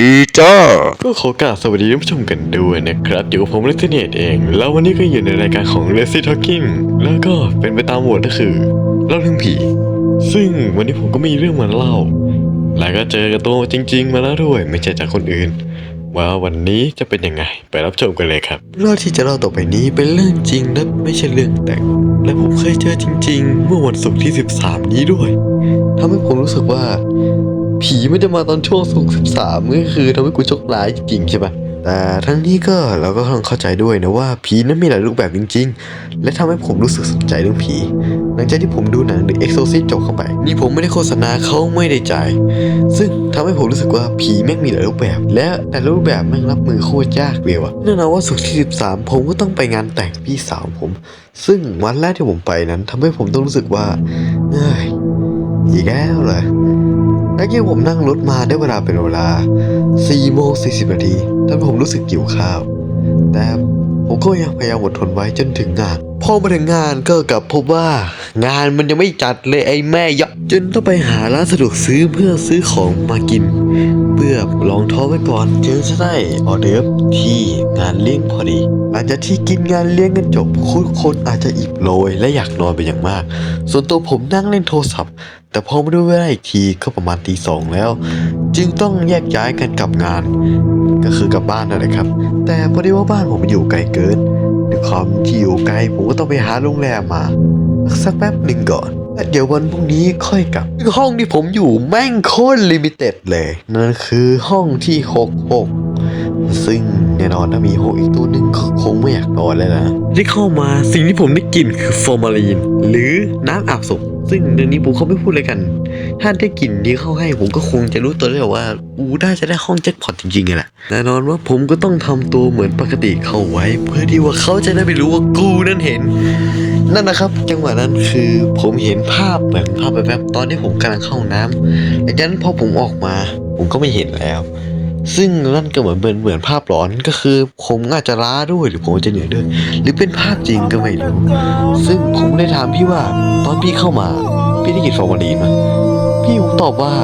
ดีจ้าก็ขอกราบสวัสดีท่านผู้ชมกันด้วยนะครับ อยู่กับผมเลสเนตเอง แล้ววันนี้ก็อยู่ในรายการของ l e s i Talking แล้วก็เป็นไปตามโหวตก็คือ เล่าเรื่องผี ซึ่งวันนี้ผมก็มีเรื่องมาเล่า แล้วก็เจอกับตัวจริง ๆ มาแล้วด้วย ไม่ใช่จากคนอื่น ว่าวันนี้จะเป็นยังไง ไปรับชมกันเลยครับเรื่องที่จะเล่าต่อไปนี้เป็นเรื่องจริงและไม่ใช่เรื่องแต่ง และผมเคยเจอจริง ๆ เมื่อวันศุกร์ที่ 13 นี้ด้วยทำให้ผมรู้สึกว่า ผีไม่ได้มาตอนช่วงศุกร์13ก็คือทำให้กูโชคร้ายจริงใช่ปะแต่ทั้งนี้ก็เราก็ต้องเข้าใจด้วยนะว่าผีนั้นมีหลายรูปแบบจริง ๆ และทำให้ผมรู้สึกสนใจเรื่องผี หลังจากที่ผมดูหนัง The Exorcist จบเข้าไป นี่ผมไม่ได้โฆษณาเขาไม่ได้จ่าย ซึ่งทำให้ผมรู้สึกว่าผีแม่งมีหลายรูปแบบ และแต่รูปแบบแม่งรับมือโคตรยากเลยว่ะแน่นอนว่าศุกที่ 13 ผมก็ต้องไปงานแต่งพี่สาวผม ซึ่งวันแรกที่ผมไปนั้นทำให้ผมต้องรู้สึกว่าเอ้ยอีกแล้วเหรอ แล้วยิ่งผมนั่งรถมาได้เวลาเป็นเวลา4โมง40นาทีทำให้ผมรู้สึกหิวข้าว แต่ผมก็ยังพยายามอดทนไว้จนถึงงาน พอมาถึงงานก็กลับพบว่า งานมันยังไม่จัดเลยไอ้แม่ยักษ์จนต้องไปหาร้านสะดวกซื้อเพื่อซื้อของมากิน เพื่อลองท้องไว้ก่อนจึงจะได้ออเดิร์ฟที่งานเลี้ยงพอดีหลังจากที่กินงานเลี้ยงกันจบทุกคนอาจจะอิบโรยและอยากนอนเป็นอย่างมาก ส่วนตัวผมนั่งเล่นโทรศัพท์ แต่พอมาดูเวลาอีกทีก็ประมาณตีสองแล้ว จึงต้องแยกย้ายกันกลับงาน ก็คือกลับบ้านนั่นแหละครับ แต่พอดีว่าบ้านผมอยู่ไกลเกิน ด้วยความที่อยู่ไกลผมก็ต้องไปหาโรงแรมมา สักแป๊บหนึ่งก่อนแล้วเดี๋ยววันพรุ่งนี้ค่อยกลับ ห้องที่ผมอยู่แม่งโคตรลิมิเต็ดเลย นั่นคือห้องที่หกหกซึ่ง แน่นอนถ้ามีหกอีกตัวหนึ่งคงไม่อยากนอนแล้วนะที่เข้ามาสิ่งที่ผมได้กลิ่นคือฟอร์มาลีน หรือน้ำอาบศพซึ่งเดี๋ยวนี้ผมเขาไม่พูดเลยกัน ถ้าได้กลิ่นนี้เข้าให้ผมก็คงจะรู้ตัวได้ว่า อูน่าจะได้ห้องแจ็คพอตจริงๆไงแหละแน่นอนว่าผมก็ต้องทำตัวเหมือนปกติเข้าไว้ เพื่อที่ว่าเขาจะได้ไม่รู้ว่ากูนั้นเห็น นั่นนะครับ จังหวะนั้นคือผมเห็นภาพแบบภาพแบบตอนที่ผมกำลังเข้าน้ำหลังจากนั้นพอผมออกมา ผมก็ไม่เห็นแล้ว ซึ่งนั่นก็เหมือนเป็นเหมือนภาพหลอนก็คือ ผมอาจจะล้าด้วยหรือผมอาจจะเหนื่อยด้วย หรือเป็นภาพจริงก็ไม่รู้ ซึ่งผมได้ถามพี่ว่าตอนพี่เข้ามา พี่ได้กลิ่นฟอร์มาลีนไหมพี่ผมตอบว่า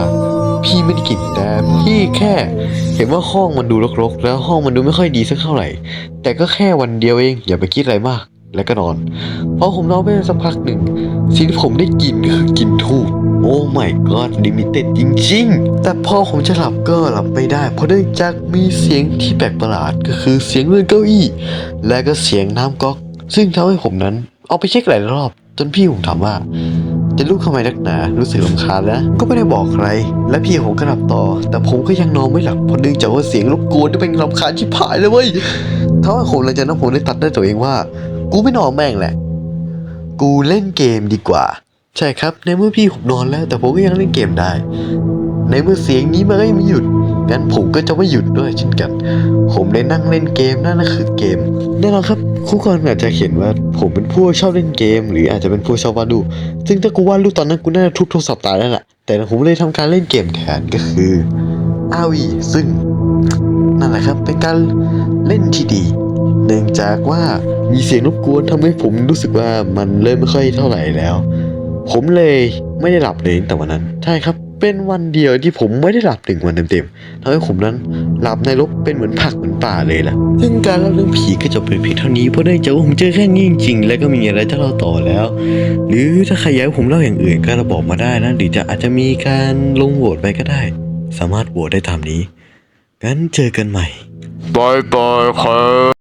พี่ไม่ได้กลิ่นแต่พี่แค่ เห็นว่าห้องมันดูรกๆ แล้วห้องมันดูไม่ค่อยดีสักเท่าไหร่ แต่ก็แค่วันเดียวเองอย่าไปคิดอะไรมาก แล้วก็นอนพอผมนอนไปสักพักหนึ่งสิ่งที่ผมได้กินคือกลิ่นทูบโอ้ my god ลิมิเต็ดจริงๆ แต่พอผมจะหลับก็หลับไม่ได้ เพราะเนื่องจากมีเสียงที่แปลกประหลาดก็คือเสียงเลื่อนเก้าอี้ และก็เสียงน้ำก๊อก ซึ่งทำให้ผมนั้นเอาไปเช็คหลายรอบ จนพี่ผมถามว่าจะลุกทำไมนักหนารู้สึกลำคาญแล้ว ก็ไม่ได้บอกใคร และพี่ผมก็หลับต่อ แต่ผมก็ยังนอนไม่หลับเพราะเนื่องจากว่าเสียงรบกวนที่เป็นลำคาญชิบหายเลยเว้ยทำให้ผมหลังจากนั้นผมได้ตัดได้ตัวเองว่า กูไม่นอนแม่งแหละ กูเล่นเกมดีกว่า ใช่ครับ ในเมื่อพี่ผมนอนแล้ว แต่ผมก็ยังเล่นเกมได้ ในเมื่อเสียงนี้มันก็ยังไม่หยุด งั้นผมก็จะไม่หยุดด้วยเช่นกัน ผมได้นั่งเล่นเกมนั่นก็คือเกม แน่นอนครับคู่กรอาจจะเห็นว่าผมเป็นผู้ชอบเล่นเกม หรืออาจจะเป็นผู้ชอบวาดรูปซึ่งถ้ากูวาดรูปตอนนั้นกูน่าจะทุบโทรศัพท์ตายแล้วแหละแต่ผมเลยทำการเล่นเกมแทนก็คืออาวีซึ่งนั่นแหละครับเป็นการเล่นที่ดี เนื่องจากว่ามีเสียงรบกวนทำให้ผมรู้สึกว่ามันเริ่มไม่ค่อยเท่าไหร่แล้ว ผมเลยไม่ได้หลับเลยตั้งแต่วันนั้น ใช่ครับ เป็นวันเดียวที่ผมไม่ได้หลับหนึ่งวันเต็มๆทำให้ผมนั้นหลับในรถเป็นเหมือนผักเหมือนป่าเลยล่ะ ซึ่งการเล่าเรื่องผีก็จบเป็นเพียงเท่านี้เพราะได้เจากว่าผมเจอแค่นี้จริงๆ แล้วก็มีอะไรจะเล่าต่อแล้ว หรือถ้าใครอยากให้ผมเล่าอย่างอื่นก็ระบอกมาได้นะหรือจะอาจจะมีการลงโหวตไปก็ได้ สามารถโหวตได้ตามนี้งั้นเจอกันใหม่บายบายครับ